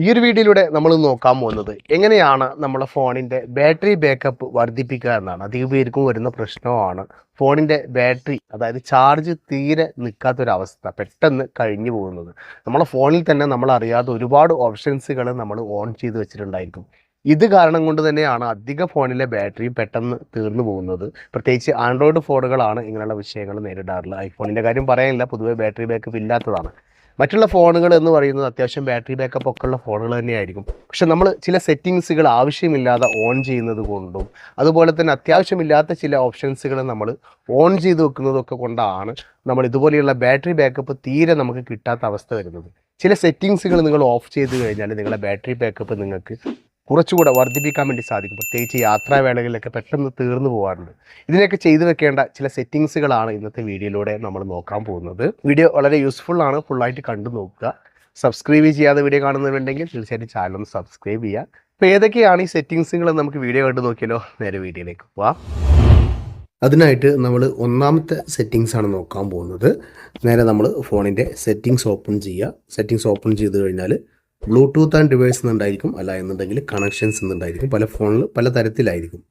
ഈ ഒരു വീഡിയോയിലൂടെ നമ്മൾ നോക്കാൻ പോകുന്നത് എങ്ങനെയാണ് നമ്മുടെ ഫോണിന്റെ ബാറ്ററി ബാക്കപ്പ് വർദ്ധിപ്പിക്കുക എന്നാണ്. അധികം പേർക്കും വരുന്ന പ്രശ്നമാണ്. ഫോണിന്റെ ബാറ്ററി അതായത് ചാർജ് തീരെ നിൽക്കാത്തൊരവസ്ഥ പെട്ടെന്ന് കഴിഞ്ഞു പോകുന്നത്. നമ്മളെ ഫോണിൽ തന്നെ നമ്മൾ അറിയാതെ ഒരുപാട് ഓപ്ഷൻസുകൾ നമ്മൾ ഓൺ ചെയ്ത് വെച്ചിട്ടുണ്ടായിരിക്കും. ഇത് കാരണം കൊണ്ട് തന്നെയാണ് അധിക ഫോണിലെ ബാറ്ററി പെട്ടെന്ന് തീർന്നു പോകുന്നത്. പ്രത്യേകിച്ച് ആൻഡ്രോയിഡ് ഫോണുകളാണ് ഇങ്ങനെയുള്ള വിഷയങ്ങൾ നേരിടാറുള്ളത്. ഐഫോണിന്റെ കാര്യം പറയാനില്ല പൊതുവെ ബാറ്ററി ബാക്കപ്പ് ഇല്ലാത്തതാണ്. മറ്റുള്ള ഫോണുകൾ എന്ന് പറയുന്നത് അത്യാവശ്യം ബാറ്ററി ബാക്കപ്പ് ഒക്കെ ഉള്ള ഫോണുകൾ തന്നെയായിരിക്കും. പക്ഷെ നമ്മൾ ചില സെറ്റിങ്സുകൾ ആവശ്യമില്ലാതെ ഓൺ ചെയ്യുന്നത് കൊണ്ടും അതുപോലെ തന്നെ അത്യാവശ്യമില്ലാത്ത ചില ഓപ്ഷൻസുകൾ നമ്മൾ ഓൺ ചെയ്ത് വെക്കുന്നതൊക്കെ കൊണ്ടാണ് നമ്മൾ ഇതുപോലെയുള്ള ബാറ്ററി ബാക്കപ്പ് തീരെ നമുക്ക് കിട്ടാത്ത അവസ്ഥ വരുന്നത്. ചില സെറ്റിങ്സുകൾ നിങ്ങൾ ഓഫ് ചെയ്ത് കഴിഞ്ഞാൽ നിങ്ങളുടെ ബാറ്ററി ബാക്കപ്പ് നിങ്ങൾക്ക് കുറച്ചുകൂടെ വർദ്ധിപ്പിക്കാൻ വേണ്ടി സാധിക്കും. പ്രത്യേകിച്ച് യാത്രാവേളകളിലൊക്കെ പെട്ടെന്ന് തീർന്നു പോകാറുണ്ട്. ഇതിനൊക്കെ ചെയ്തു വെക്കേണ്ട ചില സെറ്റിങ്സുകളാണ് ഇന്നത്തെ വീഡിയോയിലൂടെ നമ്മൾ നോക്കാൻ പോകുന്നത്. വീഡിയോ വളരെ യൂസ്ഫുൾ ആണ്. ഫുള്ളായിട്ട് കണ്ടു നോക്കുക. സബ്സ്ക്രൈബ് ചെയ്യാതെ വീഡിയോ കാണുന്നുണ്ടെങ്കിൽ തീർച്ചയായിട്ടും ചാനൽ ഒന്ന് സബ്സ്ക്രൈബ് ചെയ്യുക. അപ്പോൾ ഏതൊക്കെയാണ് ഈ സെറ്റിങ്സുകൾ നമുക്ക് വീഡിയോ കണ്ടു നോക്കിയാലോ? നേരെ വീഡിയോയിലേക്ക് പോവാം. അതിനായിട്ട് നമ്മൾ ഒന്നാമത്തെ സെറ്റിങ്സ് ആണ് നോക്കാൻ പോകുന്നത്. നേരെ നമ്മൾ ഫോണിന്റെ സെറ്റിങ്സ് ഓപ്പൺ ചെയ്യുക. സെറ്റിങ്സ് ഓപ്പൺ ചെയ്ത് കഴിഞ്ഞാൽ ബ്ലൂടൂത്ത് ആൻഡ് ഡിവൈസ് എന്നുണ്ടായിരിക്കും അല്ല എന്നുണ്ടെങ്കിൽ കണക്ഷൻസ് എന്നുണ്ടായിരിക്കും പല ഫോണിൽ പല തരത്തിലായിരിക്കും.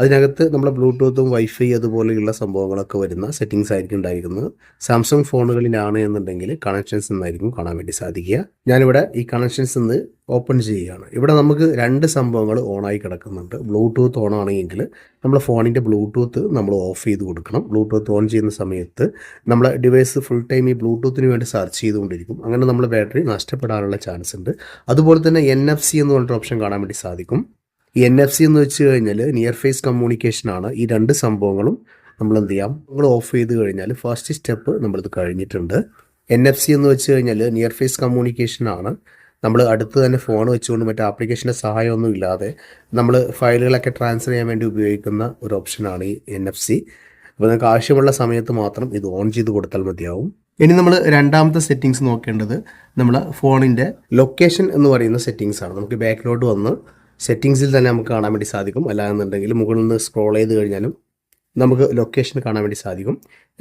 അതിനകത്ത് നമ്മുടെ ബ്ലൂടൂത്തും വൈഫൈ അതുപോലെയുള്ള സംഭവങ്ങളൊക്കെ വരുന്ന സെറ്റിങ്സ് ആയിരിക്കും ഉണ്ടായിരിക്കുന്നത്. സാംസങ് ഫോണുകളിലാണ് എന്നുണ്ടെങ്കിൽ കണക്ഷൻസ് എന്നായിരിക്കും കാണാൻ വേണ്ടി സാധിക്കുക. ഞാനിവിടെ ഈ കണക്ഷൻസ് എന്ന് ഓപ്പൺ ചെയ്യുകയാണ്. ഇവിടെ നമുക്ക് രണ്ട് സംഭവങ്ങൾ ഓണായി കിടക്കുന്നുണ്ട്. ബ്ലൂടൂത്ത് ഓൺ ആണെങ്കിൽ നമ്മൾ ഫോണിന്റെ ബ്ലൂടൂത്ത് നമ്മൾ ഓഫ് ചെയ്ത് കൊടുക്കണം. ബ്ലൂടൂത്ത് ഓൺ ചെയ്യുന്ന സമയത്ത് നമ്മളെ ഡിവൈസ് ഫുൾ ടൈം ഈ ബ്ലൂടൂത്തിന് വേണ്ടി സെർച്ച് ചെയ്തുകൊണ്ടിരിക്കും. അങ്ങനെ നമ്മൾ ബാറ്ററി നഷ്ടപ്പെടാനുള്ള ചാൻസ് ഉണ്ട്. അതുപോലെ തന്നെ എൻ എഫ് സി എന്ന് പറഞ്ഞിട്ട് ഓപ്ഷൻ കാണാൻ വേണ്ടി സാധിക്കും. ഈ എൻ എഫ് സി എന്ന് വെച്ച് കഴിഞ്ഞാൽ നിയർ ഫേസ് കമ്മ്യൂണിക്കേഷൻ ആണ്. ഈ രണ്ട് സംഭവങ്ങളും നമ്മൾ എന്ത് ചെയ്യാം? നമ്മൾ ഓഫ് ചെയ്ത് കഴിഞ്ഞാൽ ഫസ്റ്റ് സ്റ്റെപ്പ് നമ്മളിത് കഴിഞ്ഞിട്ടുണ്ട്. എൻ എഫ് സി എന്ന് വെച്ച് കഴിഞ്ഞാൽ നിയർ ഫേസ് കമ്മ്യൂണിക്കേഷൻ ആണ്. നമ്മൾ അടുത്ത് തന്നെ ഫോൺ വെച്ചുകൊണ്ട് മറ്റേ ആപ്ലിക്കേഷന്റെ സഹായമൊന്നും ഇല്ലാതെ നമ്മൾ ഫയലുകളൊക്കെ ട്രാൻസ്ഫർ ചെയ്യാൻ വേണ്ടി ഉപയോഗിക്കുന്ന ഒരു ഓപ്ഷനാണ് ഈ എൻ എഫ് സി അപ്പോൾ നിങ്ങൾക്ക് ആവശ്യമുള്ള സമയത്ത് മാത്രം ഇത് ഓൺ ചെയ്ത് കൊടുത്താൽ മതിയാവും. ഇനി നമ്മൾ രണ്ടാമത്തെ സെറ്റിങ്സ് നോക്കേണ്ടത് നമ്മൾ ഫോണിന്റെ ലൊക്കേഷൻ എന്ന് പറയുന്ന സെറ്റിങ്സ് ആണ്. നമുക്ക് ബാക്കിലോട്ട് വന്ന് സെറ്റിങ്സിൽ തന്നെ നമുക്ക് കാണാൻ വേണ്ടി സാധിക്കും. അല്ലാന്നുണ്ടെങ്കിൽ മുകളിൽ നിന്ന് സ്ക്രോൾ ചെയ്ത് കഴിഞ്ഞാലും നമുക്ക് ലൊക്കേഷൻ കാണാൻ വേണ്ടി സാധിക്കും.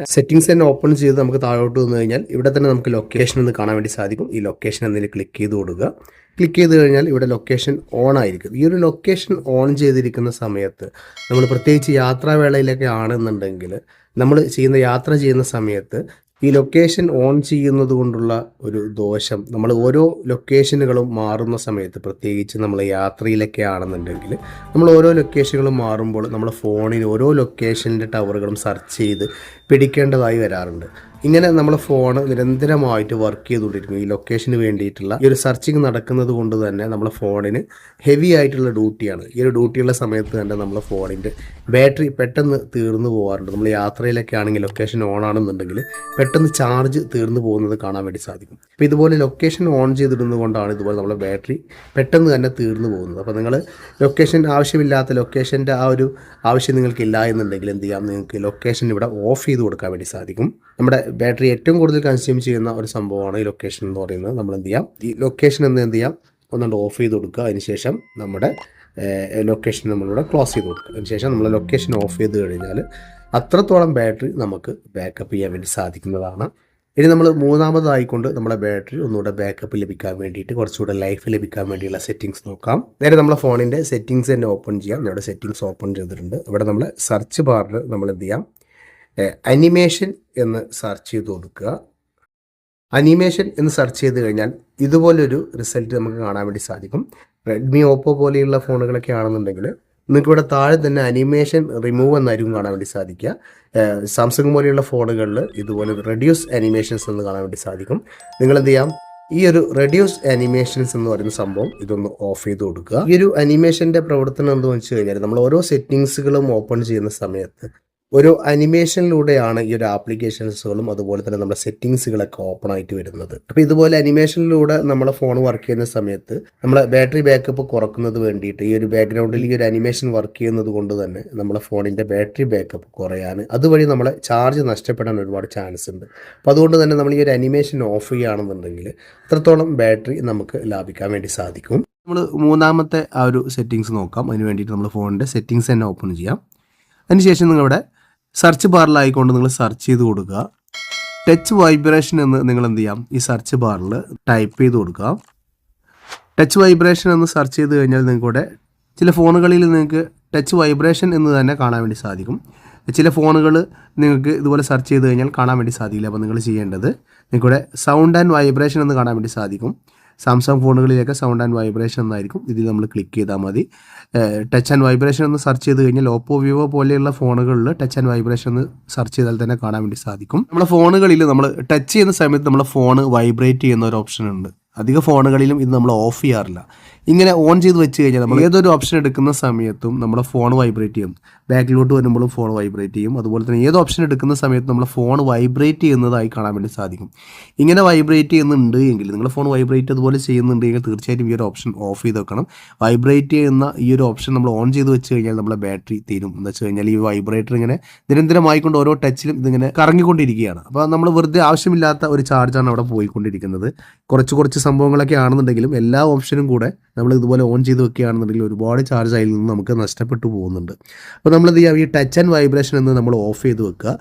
സെറ്റിങ്സ് തന്നെ ഓപ്പൺ ചെയ്ത് നമുക്ക് താഴോട്ട് വന്നു കഴിഞ്ഞാൽ ഇവിടെ തന്നെ നമുക്ക് ലൊക്കേഷൻ എന്ന് കാണാൻ വേണ്ടി സാധിക്കും. ഈ ലൊക്കേഷൻ എന്നതിൽ ക്ലിക്ക് ചെയ്ത് കൊടുക്കുക. ക്ലിക്ക് ചെയ്ത് കഴിഞ്ഞാൽ ഇവിടെ ലൊക്കേഷൻ ഓൺ ആയിരിക്കും. ഈ ഒരു ലൊക്കേഷൻ ഓൺ ചെയ്തിരിക്കുന്ന സമയത്ത് നമ്മൾ പ്രത്യേകിച്ച് യാത്രാവേളയിലൊക്കെ ആണെന്നുണ്ടെങ്കിൽ നമ്മൾ ചെയ്യുന്ന യാത്ര ചെയ്യുന്ന സമയത്ത് ഈ ലൊക്കേഷൻ ഓൺ ചെയ്യുന്നത് കൊണ്ടുള്ള ഒരു ദോഷം. നമ്മൾ ഓരോ ലൊക്കേഷനുകളും മാറുന്ന സമയത്ത് പ്രത്യേകിച്ച് നമ്മൾ യാത്രയിലൊക്കെ ആണെന്നുണ്ടെങ്കിൽ നമ്മൾ ഓരോ ലൊക്കേഷനുകളും മാറുമ്പോൾ നമ്മുടെ ഫോണിൽ ഓരോ ലൊക്കേഷന്റെ ടവറുകളും സെർച്ച് ചെയ്ത് പിടിക്കേണ്ടതായി വരാറുണ്ട്. ഇങ്ങനെ നമ്മുടെ ഫോൺ നിരന്തരമായിട്ട് വർക്ക് ചെയ്തുകൊണ്ടിരിക്കും ഈ ലൊക്കേഷന് വേണ്ടിയിട്ടുള്ള ഈ ഒരു സെർച്ചിങ് നടക്കുന്നത് കൊണ്ട് തന്നെ നമ്മുടെ ഫോണിന് ഹെവി ആയിട്ടുള്ള ഡ്യൂട്ടിയാണ് ഈ ഒരു ഡ്യൂട്ടിയുള്ള സമയത്ത് തന്നെ നമ്മുടെ ഫോണിന്റെ ബാറ്ററി പെട്ടെന്ന് തീർന്നു പോകാറുണ്ട്. നമ്മൾ യാത്രയിലൊക്കെ ആണെങ്കിൽ ലൊക്കേഷൻ ഓൺ ആണെന്നുണ്ടെങ്കിൽ പെട്ടെന്ന് ചാർജ് തീർന്നു പോകുന്നത് കാണാൻ വേണ്ടി സാധിക്കും. അപ്പോൾ ഇതുപോലെ ലൊക്കേഷൻ ഓൺ ചെയ്തിടുന്നതുകൊണ്ടാണ് ഇതുപോലെ നമ്മുടെ ബാറ്ററി പെട്ടെന്ന് തന്നെ തീർന്നു പോകുന്നത്. അപ്പോൾ നിങ്ങൾ ലൊക്കേഷൻ ആവശ്യമില്ലാത്ത ലൊക്കേഷന്റെ ആ ഒരു ആവശ്യം നിങ്ങൾക്കില്ല എന്നുണ്ടെങ്കിൽ എന്ത് ചെയ്യാം? നിങ്ങൾക്ക് ലൊക്കേഷൻ ഇവിടെ ഓഫ് ചെയ്ത് കൊടുക്കാൻ വേണ്ടി സാധിക്കും. നമ്മുടെ ബാറ്ററി ഏറ്റവും കൂടുതൽ കൺസ്യൂം ചെയ്യുന്ന ഒരു സംഭവമാണ് ഈ ലൊക്കേഷൻ എന്ന് പറയുന്നത്. നമ്മൾ എന്ത് ചെയ്യാം ഈ ലൊക്കേഷൻ എന്ന് എന്ത് ചെയ്യാം ഒന്നുകൊണ്ട് ഓഫ് ചെയ്ത് കൊടുക്കുക. അതിനുശേഷം നമ്മുടെ ലൊക്കേഷൻ നമ്മളിവിടെ ക്ലോസ് ചെയ്ത് കൊടുക്കുക. അതിനുശേഷം നമ്മൾ ലൊക്കേഷൻ ഓഫ് ചെയ്ത് കഴിഞ്ഞാൽ അത്രത്തോളം ബാറ്ററി നമുക്ക് ബാക്കപ്പ് ചെയ്യാൻ വേണ്ടി സാധിക്കുന്നതാണ്. ഇനി നമ്മൾ മൂന്നാമതായിക്കൊണ്ട് നമ്മുടെ ബാറ്ററി ഒന്നുകൂടെ ബാക്കപ്പ് ലഭിക്കാൻ വേണ്ടിയിട്ട് കുറച്ചുകൂടെ ലൈഫ് ലഭിക്കാൻ വേണ്ടിയുള്ള സെറ്റിങ്സ് നോക്കാം. നേരെ നമ്മുടെ ഫോണിന്റെ സെറ്റിങ്സ് തന്നെ ഓപ്പൺ ചെയ്യാം. നമ്മുടെ സെറ്റിങ്സ് ഓപ്പൺ ചെയ്തിട്ടുണ്ട്. ഇവിടെ നമ്മൾ സെർച്ച് ബാറിൽ നമ്മൾ എന്ത് ചെയ്യാം അനിമേഷൻ എന്ന് സെർച്ച് ചെയ്ത് കൊടുക്കുക. അനിമേഷൻ എന്ന് സെർച്ച് ചെയ്ത് കഴിഞ്ഞാൽ ഇതുപോലൊരു റിസൾട്ട് നമുക്ക് കാണാൻ വേണ്ടി സാധിക്കും. റെഡ്മി ഓപ്പോ പോലെയുള്ള ഫോണുകളൊക്കെ ആണെന്നുണ്ടെങ്കിൽ നിങ്ങൾക്ക് ഇവിടെ താഴെ തന്നെ അനിമേഷൻ റിമൂവ് എന്നായിരിക്കും കാണാൻ വേണ്ടി സാധിക്കുക. സാംസങ് പോലെയുള്ള ഫോണുകളിൽ ഇതുപോലെ റെഡ്യൂസ് അനിമേഷൻസ് എന്ന് കാണാൻ വേണ്ടി സാധിക്കും. നിങ്ങൾ എന്ത് ചെയ്യാം? ഈ ഒരു റെഡ്യൂസ് അനിമേഷൻസ് എന്ന് പറയുന്ന സംഭവം ഇതൊന്ന് ഓഫ് ചെയ്ത് കൊടുക്കുക. ഈ ഒരു അനിമേഷന്റെ പ്രവർത്തനം എന്താണെന്ന് വെച്ച് കഴിഞ്ഞാൽ നമ്മൾ ഓരോ സെറ്റിങ്സുകളും ഓപ്പൺ ചെയ്യുന്ന സമയത്ത് ഒരു അനിമേഷനിലൂടെയാണ് ഈ ഒരു ആപ്ലിക്കേഷൻസുകളും അതുപോലെ തന്നെ നമ്മുടെ സെറ്റിങ്സുകളൊക്കെ ഓപ്പൺ ആയിട്ട് വരുന്നത്. അപ്പോൾ ഇതുപോലെ അനിമേഷനിലൂടെ നമ്മളെ ഫോൺ വർക്ക് ചെയ്യുന്ന സമയത്ത് നമ്മളെ ബാറ്ററി ബാക്കപ്പ് കുറക്കുന്നത് വേണ്ടിയിട്ട് ഈ ഒരു ബാക്ക്ഗ്രൗണ്ടിൽ ഈ ഒരു അനിമേഷൻ വർക്ക് ചെയ്യുന്നത് കൊണ്ട് തന്നെ നമ്മളെ ഫോണിന്റെ ബാറ്ററി ബാക്കപ്പ് കുറയാൻ അതുവഴി നമ്മളെ ചാർജ് നഷ്ടപ്പെടാൻ ഒരുപാട് ചാൻസ് ഉണ്ട്. അപ്പോൾ അതുകൊണ്ട് തന്നെ നമ്മൾ ഈ ഒരു അനിമേഷൻ ഓഫ് ചെയ്യുകയാണെന്നുണ്ടെങ്കിൽ അത്രത്തോളം ബാറ്ററി നമുക്ക് ലാഭിക്കാൻ വേണ്ടി സാധിക്കും. നമ്മൾ മൂന്നാമത്തെ ആ ഒരു സെറ്റിങ്സ് നോക്കാം. അതിന് വേണ്ടിയിട്ട് നമ്മൾ ഫോണിന്റെ സെറ്റിങ്സ് തന്നെ ഓപ്പൺ ചെയ്യാം. അതിനുശേഷം നിങ്ങളുടെ സെർച്ച് ബാറിലായിക്കൊണ്ട് നിങ്ങൾ സെർച്ച് ചെയ്ത് കൊടുക്കുക ടച്ച് വൈബ്രേഷൻ എന്ന് നിങ്ങൾ എന്ത് ചെയ്യാം? ഈ സെർച്ച് ബാറിൽ ടൈപ്പ് ചെയ്ത് കൊടുക്കുക ടച്ച് വൈബ്രേഷൻ എന്ന് സെർച്ച് ചെയ്ത് കഴിഞ്ഞാൽ ഇവിടെ ചില ഫോണുകളിൽ നിങ്ങൾക്ക് ടച്ച് വൈബ്രേഷൻ എന്ന് തന്നെ കാണാൻ വേണ്ടി സാധിക്കും. ചില ഫോണുകൾ നിങ്ങൾക്ക് ഇതുപോലെ സെർച്ച് ചെയ്ത് കഴിഞ്ഞാൽ കാണാൻ വേണ്ടി സാധിക്കില്ല. അപ്പോൾ നിങ്ങൾ ചെയ്യേണ്ടത് നിങ്ങൾക്കിവിടെ സൗണ്ട് ആൻഡ് വൈബ്രേഷൻ എന്ന് കാണാൻ വേണ്ടി സാധിക്കും. സാംസങ് ഫോണുകളിലൊക്കെ സൗണ്ട് ആൻഡ് വൈബ്രേഷൻ എന്നായിരിക്കും. ഇതിൽ നമ്മൾ ക്ലിക്ക് ചെയ്താൽ മതി. ടച്ച് ആൻഡ് വൈബ്രേഷൻ എന്ന് സെർച്ച് ചെയ്ത് കഴിഞ്ഞാൽ ഓപ്പോ വിവോ പോലെയുള്ള ഫോണുകളിൽ ടച്ച് ആൻഡ് വൈബ്രേഷൻ എന്ന് സെർച്ച് ചെയ്താൽ തന്നെ കാണാൻ വേണ്ടി സാധിക്കും. നമ്മുടെ ഫോണുകളിൽ നമ്മൾ ടച്ച് ചെയ്യുന്ന സമയത്ത് നമ്മുടെ ഫോൺ വൈബ്രേറ്റ് ചെയ്യുന്ന ഒരു ഓപ്ഷൻ ഉണ്ട്. അധിക ഫോണുകളിലും ഇത് നമ്മൾ ഓഫ് ചെയ്യാറില്ല. ഇങ്ങനെ ഓൺ ചെയ്ത് വെച്ച് കഴിഞ്ഞാൽ നമ്മൾ ഏതൊരു ഓപ്ഷൻ എടുക്കുന്ന സമയത്തും നമ്മുടെ ഫോൺ വൈബ്രേറ്റ് ചെയ്യും. ബാക്കിലോട്ട് വരുമ്പോഴും ഫോൺ വൈബ്രേറ്റ് ചെയ്യും. അതുപോലെ തന്നെ ഏത് ഓപ്ഷൻ എടുക്കുന്ന സമയത്ത് നമ്മൾ ഫോൺ വൈബ്രേറ്റ് ചെയ്യുന്നതായി കാണാൻ വേണ്ടി സാധിക്കും. ഇങ്ങനെ വൈബ്രേറ്റ് ചെയ്യുന്നുണ്ട് എങ്കിൽ നിങ്ങളുടെ ഫോൺ വൈബ്രേറ്റ് അതുപോലെ ചെയ്യുന്നുണ്ടെങ്കിൽ തീർച്ചയായിട്ടും ഈ ഒരു ഓപ്ഷൻ ഓഫ് ചെയ്ത് വെക്കണം. വൈബ്രേറ്റ് ചെയ്യുന്ന ഈ ഒരു ഓപ്ഷൻ നമ്മൾ ഓൺ ചെയ്ത് വെച്ച് കഴിഞ്ഞാൽ നമ്മുടെ ബാറ്ററി തീരും. എന്ന് വെച്ച് കഴിഞ്ഞാൽ ഈ വൈബ്രേറ്റർ ഇങ്ങനെ നിരന്തരമായിക്കൊണ്ട് ഓരോ ടച്ചിലും ഇതിങ്ങനെ കറങ്ങിക്കൊണ്ടിരിക്കുകയാണ്. അപ്പോൾ നമ്മൾ വെറുതെ ആവശ്യമില്ലാത്ത ഒരു ചാർജാണ് അവിടെ പോയിക്കൊണ്ടിരിക്കുന്നത്. കുറച്ച് കുറച്ച് സംഭവങ്ങളൊക്കെ ആണെന്നുണ്ടെങ്കിലും എല്ലാ ഓപ്ഷനും കൂടെ നമ്മൾ ഇതുപോലെ ഓൺ ചെയ്ത് വെക്കുകയാണെന്നുണ്ടെങ്കിൽ ഒരുപാട് ചാർജ് അതിൽ നിന്ന് നമുക്ക് നഷ്ടപ്പെട്ടു പോകുന്നുണ്ട്. അപ്പോൾ നമ്മളത് ചെയ്യാം? ഈ ടച്ച് ആൻഡ് വൈബ്രേഷൻ എന്ന് നമ്മൾ ഓഫ് ചെയ്ത് വെക്കുക.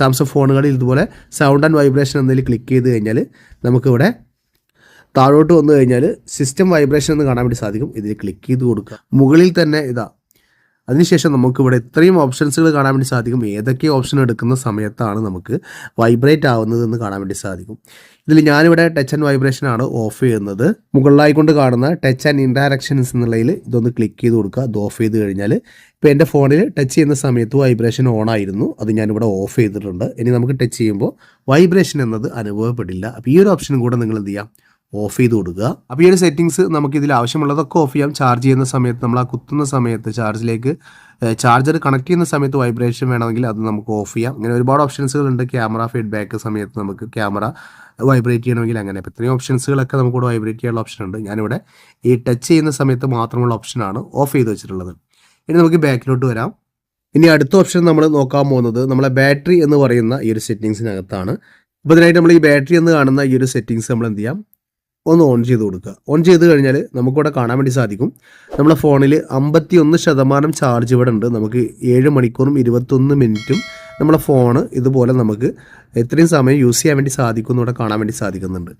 സാംസങ് ഫോണുകളിൽ ഇതുപോലെ സൗണ്ട് ആൻഡ് വൈബ്രേഷൻ എന്നതിൽ ക്ലിക്ക് ചെയ്ത് കഴിഞ്ഞാൽ നമുക്കിവിടെ താഴോട്ട് വന്നു കഴിഞ്ഞാൽ സിസ്റ്റം വൈബ്രേഷൻ എന്ന് കാണാൻ വേണ്ടി സാധിക്കും. ഇതിൽ ക്ലിക്ക് ചെയ്ത് കൊടുക്കുക. മുകളിൽ തന്നെ ഇതാ അതിനുശേഷം നമുക്ക് ഇവിടെ ഇത്രയും ഓപ്ഷൻസുകൾ കാണാൻ വേണ്ടി സാധിക്കും. ഏതൊക്കെ ഓപ്ഷൻ എടുക്കുന്ന സമയത്താണ് നമുക്ക് വൈബ്രേറ്റ് ആവുന്നത് എന്ന് കാണാൻ വേണ്ടി സാധിക്കും. ഇതിൽ ഞാനിവിടെ ടച്ച് ആൻഡ് വൈബ്രേഷൻ ആണ് ഓഫ് ചെയ്യുന്നത്. മുകളിലായിക്കൊണ്ട് കാണുന്ന ടച്ച് ആൻഡ് ഇൻഡയറക്ഷൻസ് എന്നുള്ളതിൽ ഇതൊന്ന് ക്ലിക്ക് ചെയ്ത് കൊടുക്കുക. അത് ഓഫ് ചെയ്ത് കഴിഞ്ഞാൽ ഇപ്പോൾ എന്റെ ഫോണിൽ ടച്ച് ചെയ്യുന്ന സമയത്ത് വൈബ്രേഷൻ ഓൺ ആയിരുന്നു. അത് ഞാനിവിടെ ഓഫ് ചെയ്തിട്ടുണ്ട്. ഇനി നമുക്ക് ടച്ച് ചെയ്യുമ്പോൾ വൈബ്രേഷൻ എന്നത് അനുഭവപ്പെടില്ല. അപ്പോൾ ഈ ഒരു ഓപ്ഷനും കൂടെ നിങ്ങൾ എന്ത് ചെയ്യാം? ഓഫ് ചെയ്ത് കൊടുക്കുക. അപ്പോൾ ഈ ഒരു സെറ്റിങ്സ് നമുക്ക് ഇതിൽ ആവശ്യമുള്ളതൊക്കെ ഓഫ് ചെയ്യാം. ചാർജ് ചെയ്യുന്ന സമയത്ത് നമ്മൾ ആ കുത്തുന്ന സമയത്ത് ചാർജിലേക്ക് ചാർജർ കണക്ട് ചെയ്യുന്ന സമയത്ത് വൈബ്രേഷൻ വേണമെങ്കിൽ അത് നമുക്ക് ഓഫ് ചെയ്യാം. ഇങ്ങനെ ഒരുപാട് ഓപ്ഷൻസുകൾ ഉണ്ട് ക്യാമറ ഫീഡ്ബാക്ക് സമയത്ത് നമുക്ക് ക്യാമറ വൈബ്രേറ്റ് ചെയ്യണമെങ്കിൽ അങ്ങനെ. അപ്പോൾ ഇത്രയും ഓപ്ഷൻസുകളൊക്കെ നമുക്കിവിടെ വൈബ്രേറ്റ് ചെയ്യാനുള്ള ഓപ്ഷൻ ഉണ്ട്. ഞാനിവിടെ ഈ ടച്ച് ചെയ്യുന്ന സമയത്ത് മാത്രമുള്ള ഓപ്ഷനാണ് ഓഫ് ചെയ്ത് വെച്ചിട്ടുള്ളത്. ഇനി നമുക്ക് ബാക്കിലോട്ട് വരാം. ഇനി അടുത്ത ഓപ്ഷൻ നമ്മൾ നോക്കാൻ പോകുന്നത് നമ്മളെ ബാറ്ററി എന്ന് പറയുന്ന ഈ ഒരു സെറ്റിങ്സിനകത്താണ് അപ്പോൾ ഇതിനായിട്ട് നമ്മൾ ഈ ബാറ്ററി എന്ന് കാണുന്ന ഈ ഒരു സെറ്റിങ്സ് നമ്മൾ എന്ത് ചെയ്യാം? ഒന്ന് ഓൺ ചെയ്ത് കൊടുക്കുക. ഓൺ ചെയ്ത് കഴിഞ്ഞാൽ നമുക്കിവിടെ കാണാൻ വേണ്ടി സാധിക്കും. നമ്മുടെ ഫോണിൽ അമ്പത്തി ഒന്ന് ശതമാനം ചാർജ് ഇവിടെ ഉണ്ട്. നമുക്ക് ഏഴ് മണിക്കൂറും ഇരുപത്തൊന്ന് മിനിറ്റും നമ്മുടെ ഫോണ് ഇതുപോലെ നമുക്ക് എത്രയും സമയം യൂസ് ചെയ്യാൻ വേണ്ടി സാധിക്കും ഇവിടെ കാണാൻ വേണ്ടി സാധിക്കുന്നുണ്ട്.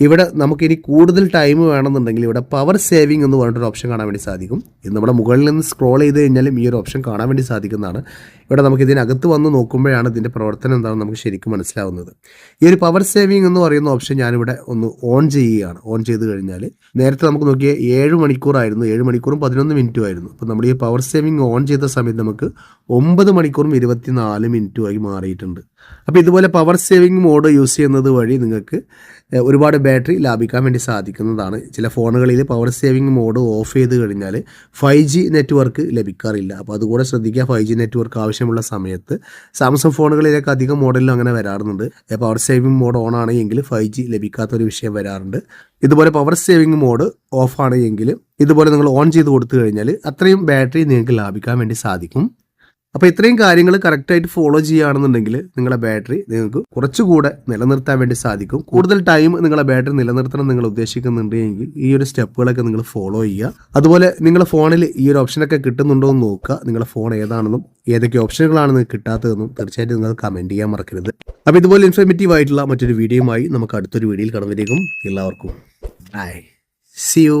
ഇവിടെ നമുക്കിനി കൂടുതൽ ടൈം വേണമെന്നുണ്ടെങ്കിൽ ഇവിടെ പവർ സേവിംഗ് എന്ന് പറഞ്ഞിട്ടൊരു ഓപ്ഷൻ കാണാൻ വേണ്ടി സാധിക്കും. ഇത് നമ്മുടെ മുകളിൽ നിന്ന് സ്ക്രോൾ ചെയ്ത് കഴിഞ്ഞാലും ഈ ഒരു ഓപ്ഷൻ കാണാൻ വേണ്ടി സാധിക്കുന്നതാണ്. ഇവിടെ നമുക്ക് ഇതിനകത്ത് വന്ന് നോക്കുമ്പോഴാണ് ഇതിന്റെ പ്രവർത്തനം എന്താണെന്ന് നമുക്ക് ശരിക്കും മനസ്സിലാവുന്നത്. ഈ ഒരു പവർ സേവിംഗ് എന്ന് പറയുന്ന ഓപ്ഷൻ ഞാനിവിടെ ഒന്ന് ഓൺ ചെയ്യുകയാണ്. ഓൺ ചെയ്ത് കഴിഞ്ഞാൽ നേരത്തെ നമുക്ക് നോക്കിയാൽ ഏഴ് മണിക്കൂറായിരുന്നു. ഏഴ് മണിക്കൂറും പതിനൊന്ന് മിനിറ്റും ആയിരുന്നു. അപ്പോൾ നമ്മൾ ഈ പവർ സേവിംഗ് ഓൺ ചെയ്ത സമയത്ത് നമുക്ക് ഒമ്പത് മണിക്കൂറും ഇരുപത്തിനാല് നാല് മിനിറ്റുമായി മാറിയിട്ടുണ്ട്. അപ്പോൾ ഇതുപോലെ പവർ സേവിങ് മോഡ് യൂസ് ചെയ്യുന്നത് വഴി നിങ്ങൾക്ക് ഒരുപാട് ബാറ്ററി ലാഭിക്കാൻ വേണ്ടി സാധിക്കുന്നതാണ്. ചില ഫോണുകളിൽ പവർ സേവിങ് മോഡ് ഓഫ് ചെയ്ത് കഴിഞ്ഞാൽ ഫൈവ് ജി നെറ്റ്വർക്ക് ലഭിക്കാറില്ല. അപ്പോൾ അതുകൂടെ ശ്രദ്ധിക്കുക ഫൈവ് ജി നെറ്റ്വർക്ക് ആവശ്യമുള്ള സമയത്ത് സാംസങ് ഫോണുകളിലേക്ക് അധികം മോഡലിലും അങ്ങനെ വരാറുണ്ട്. പവർ സേവിങ് മോഡ് ഓൺ ആണെങ്കിൽ ഫൈവ് ജി ലഭിക്കാത്തൊരു വിഷയം വരാറുണ്ട്. ഇതുപോലെ പവർ സേവിങ് മോഡ് ഓഫ് ആണെങ്കിൽ ഇതുപോലെ നിങ്ങൾ ഓൺ ചെയ്ത് കൊടുത്തു കഴിഞ്ഞാൽ അത്രയും ബാറ്ററി നിങ്ങൾക്ക് ലാഭിക്കാൻ വേണ്ടി സാധിക്കും. അപ്പോൾ ഇത്രയും കാര്യങ്ങൾ കറക്റ്റായിട്ട് ഫോളോ ചെയ്യുകയാണെന്നുണ്ടെങ്കിൽ നിങ്ങളുടെ ബാറ്ററി നിങ്ങൾക്ക് കുറച്ചുകൂടെ നിലനിർത്താൻ വേണ്ടി സാധിക്കും. കൂടുതൽ ടൈം നിങ്ങളുടെ ബാറ്ററി നിലനിർത്തണം നിങ്ങൾ ഉദ്ദേശിക്കുന്നുണ്ട് എങ്കിൽ ഈ ഒരു സ്റ്റെപ്പുകളൊക്കെ നിങ്ങൾ ഫോളോ ചെയ്യുക. അതുപോലെ നിങ്ങളുടെ ഫോണിൽ ഈ ഒരു ഓപ്ഷനൊക്കെ കിട്ടുന്നുണ്ടോ എന്ന് നോക്കുക. നിങ്ങളുടെ ഫോൺ ഏതാണെന്നും ഏതൊക്കെ ഓപ്ഷനുകളാണ് നിങ്ങൾക്ക് കിട്ടാത്തതെന്നും തീർച്ചയായിട്ടും നിങ്ങൾ കമന്റ് ചെയ്യാൻ മറക്കരുത്. അപ്പോൾ ഇതുപോലെ ഇൻഫോർമേറ്റീവ് ആയിട്ടുള്ള മറ്റൊരു വീഡിയോയുമായി നമുക്ക് അടുത്തൊരു വീഡിയോയിൽ കടന്നിരിക്കും. എല്ലാവർക്കും ബൈ സി യു